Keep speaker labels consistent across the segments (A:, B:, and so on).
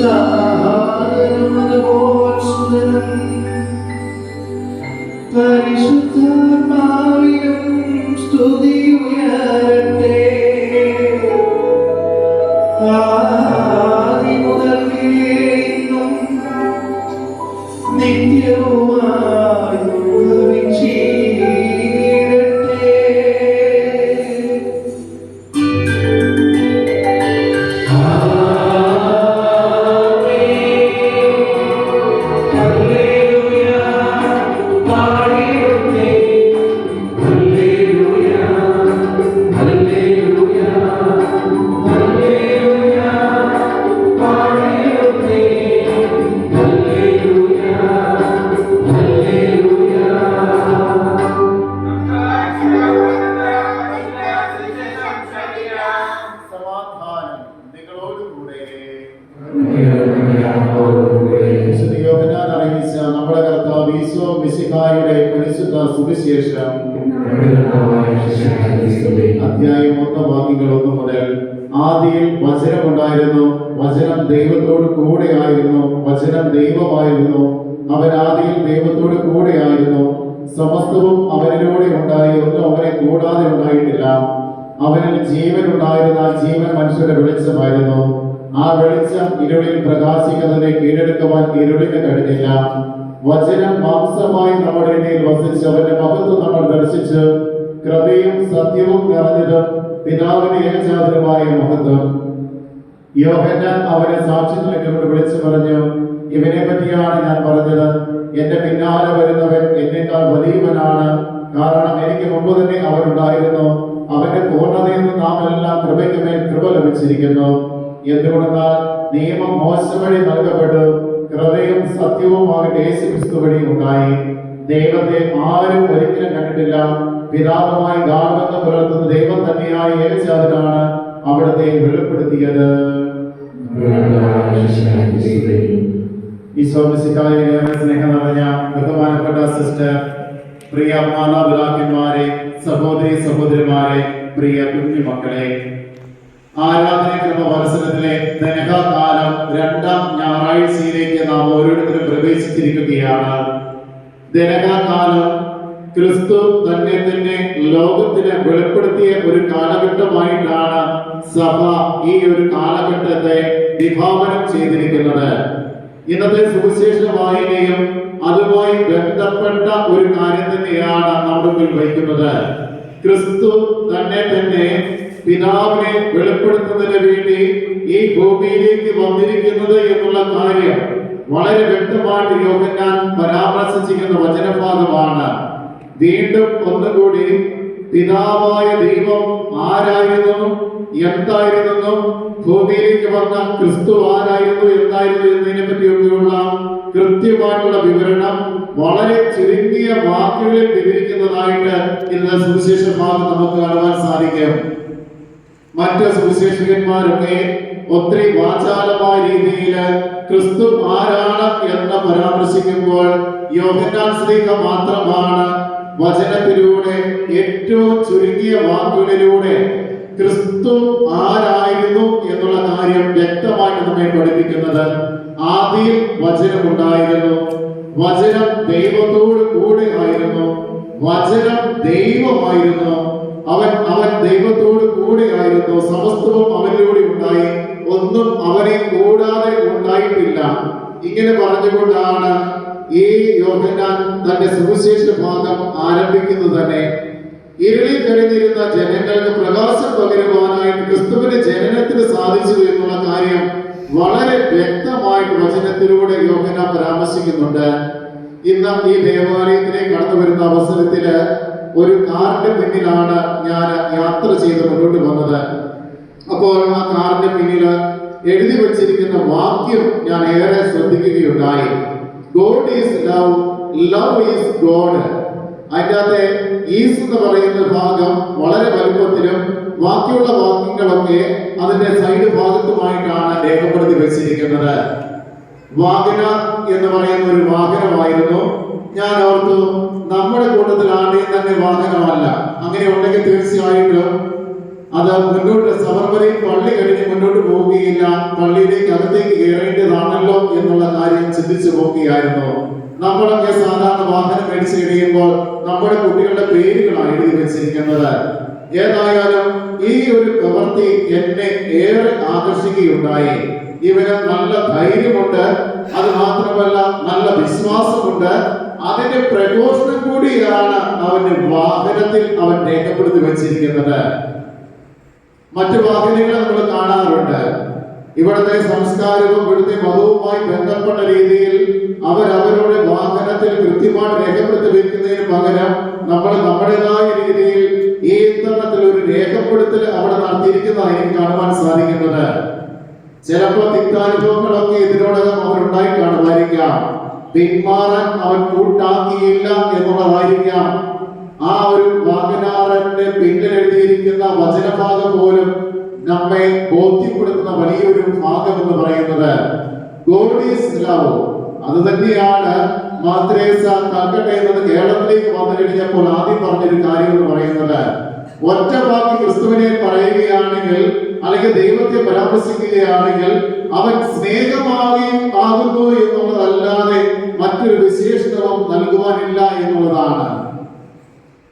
A: Love. ദൈവത്തോട് കൂടെ ആയിരുന്നു വചനം ദൈവമായിരുന്നു. അവൻ ദൈവത്തോട് കൂടെയായിരുന്നു. സമസ്തവും അവനിലൂടെ ഉണ്ടായി ഒന്നും അവനെ കൂടാതെ ഉണ്ടായിട്ടില്ല. അവനിൽ ജീവൻ ഉണ്ടായിരുന്ന ജീവൻ മനുഷ്യരുടെ വെളിച്ചമായിരുന്നു. ആ വെളിച്ചം ഇരുളിൽ പ്രകാശിക്കുന്നതിനെ കീഴടക്കുവാൻ ഇരുളിന് കഴിഞ്ഞില്ല. വചനം മാംസമായി നമ്മുടെ ഇടയിൽ വസിച്ച് അവന്റെ മഹത്വം നമ്മൾ ദർശിച്ച് കൃപയും സത്യവും നിറഞ്ഞതും പിതാവിന് ഏകജാതരമായ മഹത്വം. യോഹന്നാൻ അവരെ സാക്ഷി നിൽക്കുമ്പോൾ വിളിച്ചു പറഞ്ഞു ഇവനെ പറ്റിയാണ് ഞാൻ പറഞ്ഞത്. എന്റെ പിന്നാലെ വരുന്നവൻ എന്നേക്കാൾ വലിയവനാണ്. കാരണം എനിക്ക് മുമ്പ് തന്നെ അവരുണ്ടായിരുന്നു അവന്റെ പൂർണതയിൽ നിന്ന് നാം എല്ലാം കൃപയ്ക്ക് മേൽ കൃപ ലഭിച്ചിരിക്കുന്നു. എന്തുകൊണ്ടെന്നാൽ നിയമം മോശ വഴി നൽകപ്പെട്ടു. കൃപയും സത്യവുമാകട്ടെ യേശു ക്രിസ്തു വഴി ഉണ്ടായി. ദൈവത്തെ ആരും ഒരിക്കലും കണ്ടിട്ടില്ല. പിതാവുമായി ഗാർബന്ധം പുലർത്തുന്ന ദൈവം തന്നെയായി ഏകജാതനാണ് അവിടത്തെ വെളിപ്പെടുത്തിയത്. ഈശോമിശിക്കായ സ്നേഹം നിറഞ്ഞ ബഹുമാനപ്പെട്ട സിസ്റ്റർ പ്രിയ മാതാപിതാക്കന്മാരെ സഹോദരി സഹോദരിമാരെ പ്രിയ കുഞ്ഞുമക്കളെ ആരാധനക്രമ മത്സരത്തിലെ ദനകാലം രണ്ടാം ഞായറാഴ്ചയിലേക്ക് നാം ഓരോരുത്തരും പ്രവേശിച്ചിരിക്കുകയാണ്. ദനകാലം ക്രിസ്തു തന്നെ തന്നെ ലോകത്തിന് വെളിപ്പെടുത്തിയ ഒരു കാലഘട്ടമായിട്ടാണ് സഭ ഈ ഒരു കാലഘട്ടത്തെ വിഭാവനം ചെയ്തിരിക്കുന്നത്. ഇന്നത്തെ സുവിശേഷ വായനയും അതുമായി ബന്ധപ്പെട്ട ഒരു കാര്യം തന്നെയാണ് നമ്മുടെ വഹിക്കുന്നത്. ക്രിസ്തു തന്നെ തന്നെ പിതാവിനെ വെളിപ്പെടുത്തുന്നതിന് വേണ്ടി ഈ ഭൂമിയിലേക്ക് വന്നിരിക്കുന്നത് എന്നുള്ള കാര്യം വളരെ വ്യക്തമായിട്ട് യോഹന്നാൻ പരാമർശിച്ചിരിക്കുന്ന വചനഭാഗമാണ്. വീണ്ടും ഒന്നുകൂടി പിതാവായ ദൈവം ആരായിരുന്നു എന്തായിരുന്നു ഭൂമിയിലേക്ക് വന്ന ക്രിസ്തു ആരായിരുന്നു എന്തായിരുന്നു എന്നതിനെ പറ്റിയൊക്കെയുള്ള കൃത്യമായിട്ടുള്ള വിവരണം വളരെ ചുരുങ്ങിയ വാക്കുകളിൽ വിവരിക്കുന്നതായിട്ട് ഇന്ന് സുവിശേഷ ഭാഗം നമുക്ക് കാണുവാൻ സാധിക്കും. മറ്റ് സുവിശേഷകന്മാരൊക്കെ ഒത്തിരി വാചാലമായ രീതിയിൽ ക്രിസ്തു ആരാണ് എന്ന് പരാമർശിക്കുമ്പോൾ യോഹന്നാൻ സ്ത്രീക മാത്രമാണ് വചനത്തിലൂടെ ഏറ്റവും ചുരുങ്ങിയ വാക്കുകളിലൂടെ ക്രിസ്തു ആരായിരുന്നു എന്നുള്ള കാര്യം വ്യക്തമായിട്ട് നമ്മെ പഠിപ്പിക്കുന്നത് വചനം ഉണ്ടായിരുന്നു. വചനം ദൈവത്തോട് കൂടെ ആയിരുന്നു. വചനം ദൈവമായിരുന്നു. അവൻ അവൻ ദൈവത്തോട് കൂടെ ആയിരുന്നു. സമസ്തവും അവനിലൂടെ ഉണ്ടായി. ഒന്നും അവനെ കൂടാതെ ഉണ്ടായിട്ടില്ല. ഇങ്ങനെ പറഞ്ഞുകൊണ്ടാണ് ഈ യോഹന്നാൻ തന്റെ സുവിശേഷ ഭാഗം ആരംഭിക്കുന്നത് തന്നെ. ഇരുളിൽ കഴിഞ്ഞിരുന്ന ജനങ്ങൾക്ക് പ്രകാശം പകരുവാനായിട്ട് ക്രിസ്തുവിന്റെ ജനനത്തിന് സാധിച്ചു എന്നുള്ള കാര്യം വളരെ വ്യക്തമായിട്ട് വചനത്തിലൂടെ യോഹന പരാമർശിക്കുന്നുണ്ട്. ഇന്ന് ഈ ദേവാലയത്തിലേക്ക് കടന്നു വരുന്ന അവസരത്തിൽ ഒരു കാറിന്റെ പിന്നിലാണ് ഞാൻ യാത്ര ചെയ്ത് മുന്നോട്ട് വന്നത്. അപ്പോൾ ആ കാറിന്റെ പിന്നിൽ എഴുതി വച്ചിരിക്കുന്ന വാക്യം ഞാൻ ഏറെ ശ്രദ്ധിക്കുകയുണ്ടായി. God is love love is God അതിന്റെ ഈസ് എന്ന് പറയുന്ന ഭാഗം വളരെ വലുപ്പത്തിലും ബാക്കിയുള്ള വാക്യങ്ങളൊക്കെ അതിന്റെ സൈഡ് ഭാഗത്തുമായിട്ടാണ് രേഖപ്പെടുത്തി വെച്ചിരിക്കുന്നത്. വാഹന എന്ന് പറയുന്ന ഒരു വാഹനമായിരുന്നു. ഞാൻ ഓർത്തു നമ്മുടെ കൂട്ടത്തിൽ ആരുടെയും തന്നെ വാഹനമല്ല. അങ്ങനെ ഉണ്ടെങ്കിൽ തീർച്ചയായിട്ടും അത് മുന്നോട്ട് സബർമലയിൽ പള്ളി കഴിഞ്ഞ് മുന്നോട്ട് പോവുകയില്ല. പള്ളിയിലേക്ക് അകത്തേക്ക് കയറേണ്ടതാണല്ലോ എന്നുള്ള കാര്യം ചിന്തിച്ചു പോവുകയായിരുന്നു. നമ്മളൊക്കെ സാധാരണ വാഹനം മേടിച്ച് കഴിയുമ്പോൾ നമ്മുടെ കുട്ടികളുടെ പേരുകളാണ് എഴുതി വെച്ചിരിക്കുന്നത്. ഏതായാലും ഈ ഒരു പ്രവൃത്തി എന്നെ ഏറെ ആകർഷിക്കുകയുണ്ടായി. ഇവന് നല്ല ധൈര്യമുണ്ട്. അത് മാത്രമല്ല നല്ല വിശ്വാസമുണ്ട്. അതിന്റെ പ്രഘോഷണം കൂടിയാണ് അവന്റെ വാഹനത്തിൽ അവൻ രേഖപ്പെടുത്തി വെച്ചിരിക്കുന്നത്. മറ്റു വാഹനങ്ങളെ നമ്മൾ കാണാറുണ്ട്. ഇവിടുത്തെ സംസ്കാരവും ഇവിടുത്തെ മതവുമായി ബന്ധപ്പെട്ട രീതിയിൽ അവർ അവരുടെ വാഹനത്തിൽ കൃത്യമായിട്ട് രേഖപ്പെടുത്തി വെക്കുന്നതിന് പകരം നമ്മൾ നമ്മുടേതായ രീതിയിൽ ഈ തരത്തിൽ ഒരു രേഖപ്പെടുത്തൽ അവിടെ നടത്തിയിരിക്കുന്നതായി കാണുവാൻ സാധിക്കുന്നത്. ചിലപ്പോൾ തിക്താനുഭവങ്ങളൊക്കെ ഇതിനോടകം അവരുണ്ടായി കാണുമായിരിക്കാം. പിന്മാറാൻ അവൻ കൂട്ടാക്കിയില്ല എന്നുള്ളതായിരിക്കാം. ആ ഒരു വാഹനാറന്റെ പിന്നിൽ എഴുതിയിരിക്കുന്ന വചനഭാഗം പോലും നമ്മെ ബോധ്യപ്പെടുത്തുന്ന വലിയൊരു ഭാഗം എന്ന് പറയുന്നത് അത് തന്നെയാണ് മാത്രേസ കൽക്കട്ട എന്നത് കേരളത്തിലേക്ക് വന്നു കഴിഞ്ഞപ്പോൾ ആദ്യം പറഞ്ഞൊരു കാര്യം എന്ന് പറയുന്നത് ഒറ്റ വാക്ക് ക്രിസ്തുവിനെ പറയുകയാണെങ്കിൽ അല്ലെങ്കിൽ ദൈവത്തെ പരാമർശിക്കുകയാണെങ്കിൽ അവൻ സ്നേഹമായി ആകുന്നു എന്നുള്ളതല്ലാതെ മറ്റൊരു വിശേഷണവും നൽകുവാനില്ല എന്നുള്ളതാണ്.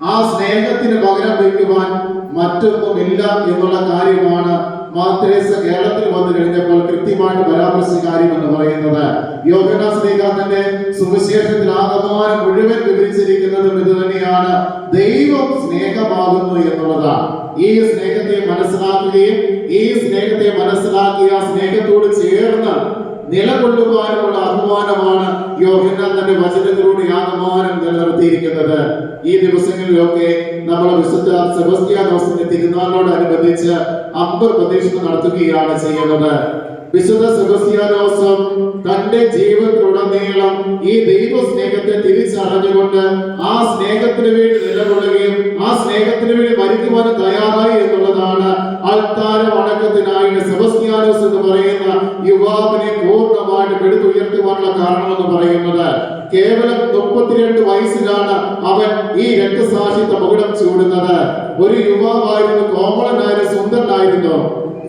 A: ആ സ്നേഹത്തിന് പകരം വയ്ക്കുവാൻ മറ്റൊന്നുമില്ല എന്നുള്ള കാര്യമാണ് മാത്രേസ കേരളത്തിൽ വന്നു കഴിഞ്ഞപ്പോൾ കൃത്യമായിട്ട് പരാമർശിച്ച കാര്യം എന്ന് പറയുന്നത്. യോഗന ശ്രീകാന്തന്റെ സുവിശേഷത്തിൽ ആകമാനം മുഴുവൻ വിവരിച്ചിരിക്കുന്നതും ഇത് തന്നെയാണ്. ദൈവം സ്നേഹമാകുന്നു എന്നുള്ളതാണ്. ഈ സ്നേഹത്തെ മനസ്സിലാക്കുകയും ഈ സ്നേഹത്തെ മനസ്സിലാക്കിയ സ്നേഹത്തോട് ചേർന്ന് നിലകൊള്ളുവാനുമുള്ള അഭിമാനമാണ് യോഹന്നാൻ തന്റെ വചനത്തിലൂടെ ആകമാനം നിലനിർത്തിയിരിക്കുന്നത്. ഈ ദിവസങ്ങളിലൊക്കെ നമ്മൾ വിശുദ്ധ സെബസ്ത്യാനോസിന്റെ തിരുനാളിനോടനുബന്ധിച്ച് അമ്പർ പ്രദക്ഷിണം നടത്തുകയാണ് ചെയ്യുന്നത്. വിശുദ്ധ സെബസ്ത്യാനോസം തന്റെ ജീവിതത്തിലുടനീളം ഈ ദൈവ സ്നേഹത്തെ തിരിച്ചറിഞ്ഞുകൊണ്ട് ആ സ്നേഹത്തിന് വേണ്ടി നിലകൊള്ളുകയും ആ സ്നേഹത്തിന് വേണ്ടി മരിക്കുവാൻ തയ്യാറായി എന്നുള്ളതാണ് അൾത്താര വണക്കത്തിനായിട്ട് സെബസ്ത്യാനോസ് എന്ന് പറയുന്ന യുവാവിനെ പൂർണമായിട്ട് എടുത്തുയർത്തുവാനുള്ള കാരണമെന്ന് പറയുന്നത്. കേവലം മുപ്പത്തിരണ്ട് വയസ്സിലാണ് അവൻ ഈ രക്തസാക്ഷിത്വ മകുടം ചൂടുന്നത്. ഒരു യുവാവായിരുന്നു കോമളനായ സുന്ദരനായിരുന്നു.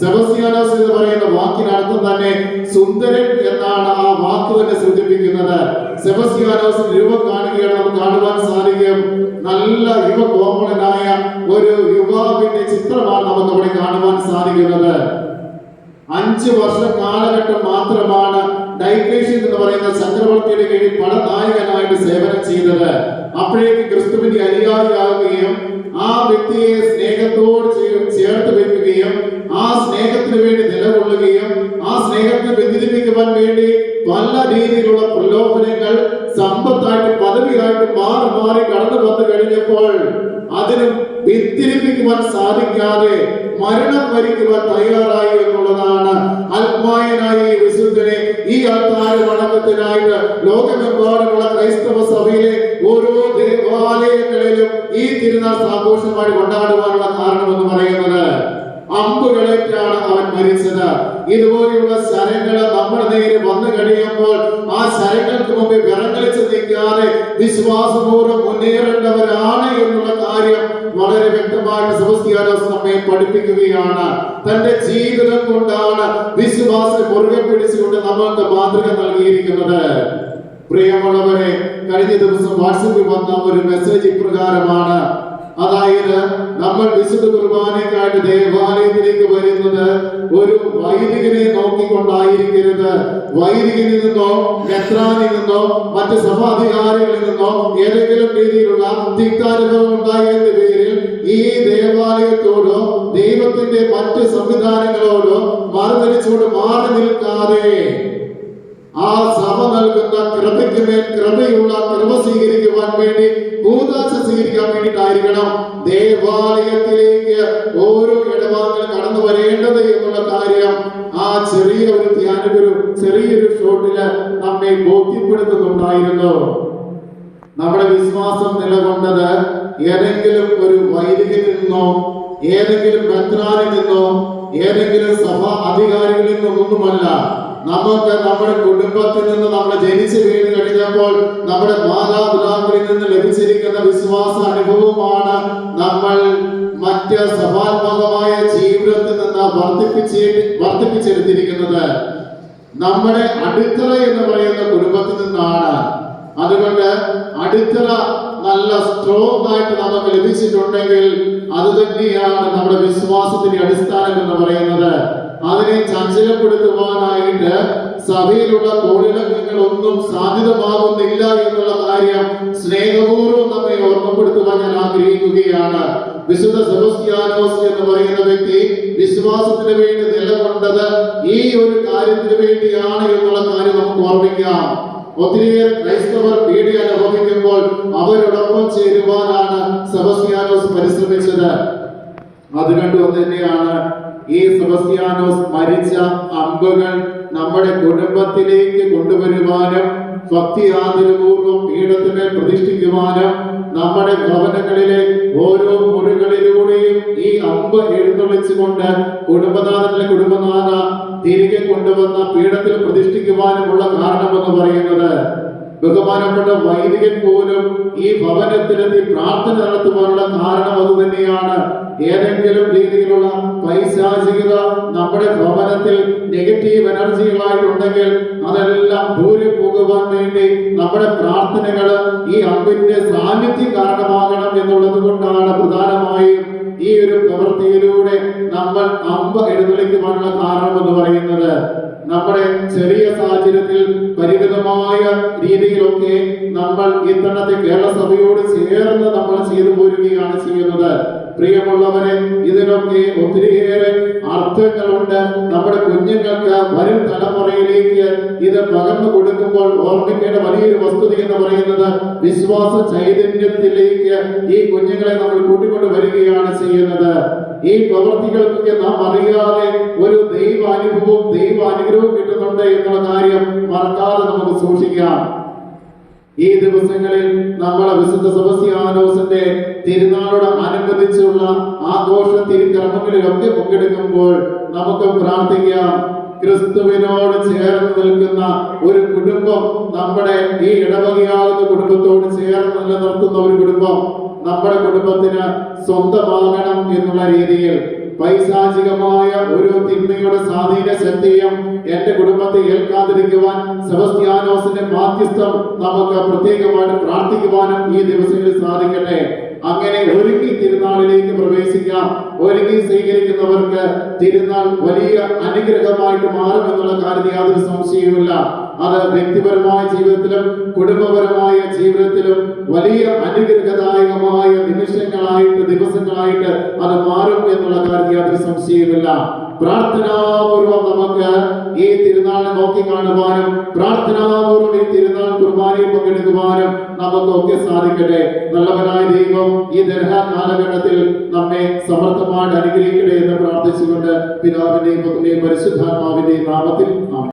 A: സെബസ്ത്യാനോസ് എന്ന് പറയുന്ന വാക്കിനർത്ഥം തന്നെ സുന്ദരൻ എന്നാണ് ആ വാക്ക് തന്നെ സൂചിപ്പിക്കുന്നത്. സെബസ്ത്യാനോസ് രൂപം കാണുകയാണ് നമുക്ക് കാണുവാൻ സാധിക്കും. നല്ല യുവ കോമളനായ ഒരു യുവാവിന്റെ ചിത്രമാണ് നമുക്ക് അവിടെ കാണുവാൻ സാധിക്കുന്നത്. അഞ്ച് വർഷ കാലഘട്ടം മാത്രമാണ് ഡൈക്ലേഷ്യൻ എന്ന് പറയുന്ന ചക്രവർത്തിയുടെ കീഴിൽ പടനായകനായിട്ട് സേവനം ചെയ്തത് അപ്പോഴേക്ക് ക്രിസ്തുവിന്റെ അനുയായിയാകുകയും ആ വ്യക്തിയെ സ്നേഹത്തോട് ചേർത്ത് വെക്കുകയും ആ സ്നേഹത്തിന് വേണ്ടി നിലകൊള്ളുകയും ആ സ്നേഹത്തെ വ്യതിരിപ്പിക്കുവാൻ വേണ്ടി പല രീതിയിലുള്ള പ്രലോഭനങ്ങൾ സമ്പത്തായിട്ട് പദവിയായിട്ട് മാറി മാറി കടന്നു വന്നു കഴിഞ്ഞപ്പോൾ അതിന് വ്യതിരിപ്പിക്കുവാൻ സാധിക്കാതെ മരണം വരിക്കുവാൻ തയ്യാറായി എന്നുള്ളതാണ് ആത്മായനായ ഈ വിശുദ്ധനെ ഈ അത്താര വണക്കത്തിനായിട്ട് ലോകമെമ്പാടുമുള്ള ക്രൈസ്തവ സഭയിലെ ഓരോ ദേവാലയങ്ങളിലും ഈ തിരുനാൾ ആഘോഷമായി കൊണ്ടാടുവാനുള്ള കാരണം എന്ന് പറയുന്നത് അമ്പുകളേറ്റാണ് അവൻ മരിച്ചത്. ഇതുപോലെയുള്ള ശരങ്ങൾ നമ്മുടെ നേരെ വന്നു കഴിയുമ്പോൾ ആ ശരങ്ങൾക്ക് മുമ്പിൽ വിറങ്ങളിച്ച് നിൽക്കാതെ വിശ്വാസപൂർവം മുന്നേറേണ്ടവരാണ് എന്നുള്ള കാര്യം വളരെ വ്യക്തമായിട്ട് സെബസ്ത്യാനോസ് നമ്മെ പഠിപ്പിക്കുകയാണ്. തന്റെ ജീവിതം കൊണ്ടാണ് വിശ്വാസം മുറുകെ പിടിച്ചുകൊണ്ട് നമ്മൾക്ക് മാതൃക നൽകിയിരിക്കുന്നത്. പ്രിയമുള്ളവരെ കഴിഞ്ഞ ദിവസം വാട്സപ്പിൽ വന്ന ഒരു മെസ്സേജ് ഇപ്രകാരമാണ്. അതായത് നമ്മൾ വിശുദ്ധ കുർബാനയ്ക്കായിട്ട് ദേവാലയത്തിലേക്ക് വരുന്നത് ഒരു വൈദികനെ നോക്കിക്കൊണ്ടായിരിക്കരുത്. വൈദികനിൽ നിന്നോ മെത്രാനിൽ നിന്നോ മറ്റ് സഭാധികാരികളിൽ നിന്നോ ഏതെങ്കിലും രീതിയിലുള്ള തിക്താനുഭവം ഉണ്ടായതിന്റെ പേരിൽ ഈ ദേവാലയത്തോടോ ദൈവത്തിന്റെ മറ്റ് സംവിധാനങ്ങളോടോ മറുതലിച്ചുകൊണ്ട് മാറി നിൽക്കാതെ ആ സഭ നൽകുന്ന കൃപയ്ക്ക് മേൽ കൃപയുള്ള കൃപ സ്വീകരിക്കുവാൻ വേണ്ടി ഭൂതാശ സ്വീകരിക്കാൻ വേണ്ടിയിട്ടായിരിക്കണം ദേവാലയത്തിലേക്ക് ഓരോ ഇടപാടുകൾ കടന്നു വരേണ്ടത് എന്നുള്ള കാര്യം ആ ചെറിയ ഒരു ധ്യാനഗുരു ചെറിയൊരു ഷോട്ടിൽ നമ്മെ ബോധ്യപ്പെടുത്തുന്നുണ്ടായിരുന്നു. നമ്മുടെ വിശ്വാസം നിലകൊണ്ടത് ഏതെങ്കിലും ഒരു വൈദികനിൽ നിന്നോ ഏതെങ്കിലും ബദ്രാനിൽ നിന്നോ ഏതെങ്കിലും സഭാ അധികാരികളിൽ നിന്നൊന്നുമല്ല നമുക്ക് നമ്മുടെ കുടുംബത്തിൽ നിന്ന് നമ്മൾ ജനിച്ചു വീട് കഴിഞ്ഞപ്പോൾ നമ്മുടെ മാതാപിതാക്കളിൽ നിന്ന് ലഭിച്ചിരിക്കുന്ന വിശ്വാസ അനുഭവമാണ് നമ്മൾ മറ്റ് സഭാത്മകമായ ജീവിതത്തിൽ നിന്ന് വർദ്ധിപ്പിച്ച് വർദ്ധിപ്പിച്ചെടുത്തിരിക്കുന്നത്. നമ്മുടെ അടിത്തറ എന്ന് പറയുന്ന കുടുംബത്തിൽ നിന്നാണ്. അതുകൊണ്ട് അടിത്തറ നല്ല സ്ട്രോങ് ആയിട്ട് നമുക്ക് ലഭിച്ചിട്ടുണ്ടെങ്കിൽ അത് തന്നെയാണ് നമ്മുടെ വിശ്വാസത്തിന്റെ അടിസ്ഥാനം എന്ന് പറയുന്നത്. അതിനെ ചഞ്ചലപ്പെടുത്തുവാനായിട്ട് സഭയിലുള്ള കോളിളക്കങ്ങളൊന്നും സാധ്യതമാകുന്നില്ല എന്നുള്ള കാര്യം സ്നേഹപൂർവം നമ്മെ ഓർമ്മപ്പെടുത്തുവാൻ ഞാൻ ആഗ്രഹിക്കുകയാണ്. വിശുദ്ധ സെബസ്ത്യാനോസ് എന്ന് പറയുന്ന വ്യക്തി വിശ്വാസത്തിന് വേണ്ടി നിലകൊണ്ടത് ഈ ഒരു കാര്യത്തിന് വേണ്ടിയാണ് എന്നുള്ള കാര്യം നമുക്ക് ഓർമ്മിക്കാം. ഒത്തിരിയേറെ ക്രൈസ്തവർ പീഡി അനുഭവിക്കുമ്പോൾ അവരോടൊപ്പം ചേരുവാനാണ് സെബസ്ത്യാനോസ് പരിശ്രമിച്ചത്. അതുകൊണ്ടും തന്നെയാണ് ഈ സെബസ്ത്യാനോസ് മരിച്ച അമ്പുകൾ നമ്മുടെ കുടുംബത്തിലേക്ക് കൊണ്ടുവരുവാനും ഭക്തി ആദരപൂർവം പീഠത്തിനെ പ്രതിഷ്ഠിക്കുവാനും നമ്മുടെ ഭവനങ്ങളിലെ ഓരോ മുറികളിലൂടെയും ഈ അമ്പ് എഴുന്നള്ളിച്ചുകൊണ്ട് കുടുംബനാഥനിലെ കുടുംബനാഥ തിരികെ കൊണ്ടുവന്ന പീഠത്തിൽ പ്രതിഷ്ഠിക്കുവാനുമുള്ള കാരണമെന്ന് പറയുന്നത് ബഹുമാനപ്പെട്ട വൈദികൻ പോലും ഈ ഭവനത്തിലെത്തി പ്രാർത്ഥന നടത്തുവാനുള്ള കാരണം അത് തന്നെയാണ്. ഏതെങ്കിലും രീതിയിലുള്ള പൈശാചികത നമ്മുടെ ഭവനത്തിൽ നെഗറ്റീവ് എനർജികളായിട്ടുണ്ടെങ്കിൽ അതെല്ലാം ദൂരെ പോകുവാൻ വേണ്ടി നമ്മുടെ പ്രാർത്ഥനകൾ ഈ അമ്പിന്റെ സാന്നിധ്യം കാരണമാകണം എന്നുള്ളത് കൊണ്ടാണ് പ്രധാനമായും ഈ ഒരു പ്രവൃത്തിയിലൂടെ നമ്മൾ അമ്പ എഴുന്നള്ളിക്കുവാനുള്ള കാരണം എന്ന് പറയുന്നത്. നമ്മുടെ ചെറിയ സാഹചര്യത്തിൽ പരിമിതമായ രീതിയിലൊക്കെ നമ്മൾ ഇത്തവണത്തെ കേരള സഭയോട് ചേർന്ന് നമ്മൾ ചെയ്തു പോരുകയാണ് ചെയ്യുന്നത്. പ്രിയമുള്ളവരെ ഇതിനൊക്കെ ഒത്തിരിയേറെ അർത്ഥങ്ങളുണ്ട്. നമ്മുടെ കുഞ്ഞുങ്ങൾക്ക് വരും തലമുറയിലേക്ക് ഇത് പകർന്നു കൊടുക്കുമ്പോൾ ഓർമ്മിക്കേണ്ട വലിയൊരു വസ്തുത എന്ന് പറയുന്നത് വിശ്വാസ ചൈതന്യത്തിലേക്ക് ഈ കുഞ്ഞുങ്ങളെ നമ്മൾ കൂട്ടിക്കൊണ്ട് വരികയാണ് ചെയ്യുന്നത്. ഈ പ്രവർത്തികൾക്കൊക്കെ നാം അറിയാതെ ഒരു ദൈവാനുഭവം ദൈവ അനുഗ്രഹവും കിട്ടുന്നുണ്ട് എന്നുള്ള കാര്യം മറക്കാതെ നമുക്ക് സൂക്ഷിക്കാം. ഈ ദിവസങ്ങളിൽ നമ്മളെ വിശുദ്ധ സെബസ്ത്യാനോസിന്റെ തിരുനാളോട് അനുബന്ധിച്ചുള്ള ആഘോഷ തിരുക്കർമ്മങ്ങളിലൊക്കെ പങ്കെടുക്കുമ്പോൾ നമുക്ക് പ്രാർത്ഥിക്കാം. ക്രിസ്തുവിനോട് ചേർന്ന് നിൽക്കുന്ന ഒരു കുടുംബം നമ്മുടെ ഈ ഇടവകയാകുന്ന കുടുംബത്തോട് ചേർന്ന് നിലനിർത്തുന്ന ഒരു കുടുംബം നമ്മുടെ കുടുംബത്തിന് സ്വന്തമാകണം എന്നുള്ള രീതിയിൽ പൈശാചികമായ ഒരു തിന്മയുടെ സ്വാധീന ശക്തിയും എന്റെ കുടുംബത്തെ ഏൽക്കാതിരിക്കുവാൻ സെബസ്ത്യാനോസിന്റെ മാധ്യസ്ഥം നമുക്ക് പ്രത്യേകമായിട്ട് പ്രാർത്ഥിക്കുവാനും ഈ ദിവസങ്ങളിൽ സാധിക്കട്ടെ. അങ്ങനെ ഒരുങ്ങി തിരുനാളിലേക്ക് പ്രവേശിക്കാം. ഒരുങ്ങി സ്വീകരിക്കുന്നവർക്ക് തിരുനാൾ വലിയ അനുഗ്രഹമായിട്ട് മാറുമെന്നുള്ള കാര്യത്തിൽ യാതൊരു സംശയവുമില്ല. അത് വ്യക്തിപരമായ ജീവിതത്തിലും കുടുംബപരമായ ജീവിതത്തിലും വലിയ അനുഗ്രഹദായകമായ നിമിഷങ്ങളായിട്ട് ദിവസങ്ങളായിട്ട് അത് മാറും എന്നുള്ള കാര്യത്തിൽ യാതൊരു സംശയമില്ല പ്രാർത്ഥനാപൂർവം നമുക്ക് ഈ തിരുനാളിനെ നോക്കി കാണുവാനും പ്രാർത്ഥനാപൂർവം ഈ തിരുനാൾ കുർബാനയിൽ പങ്കെടുക്കുവാനും നമുക്കൊക്കെ സാധിക്കട്ടെ. നല്ലവനായ ദൈവം ഈ ദർഹ കാലഘട്ടത്തിൽ നമ്മെ സമർത്ഥമായിട്ട് അനുഗ്രഹിക്കട്ടെ എന്ന് പ്രാർത്ഥിച്ചുകൊണ്ട് പിതാവിന്റെയും പുത്രന്റെയും പരിശുദ്ധാത്മാവിന്റെയും നാമത്തിൽ ആമേൻ.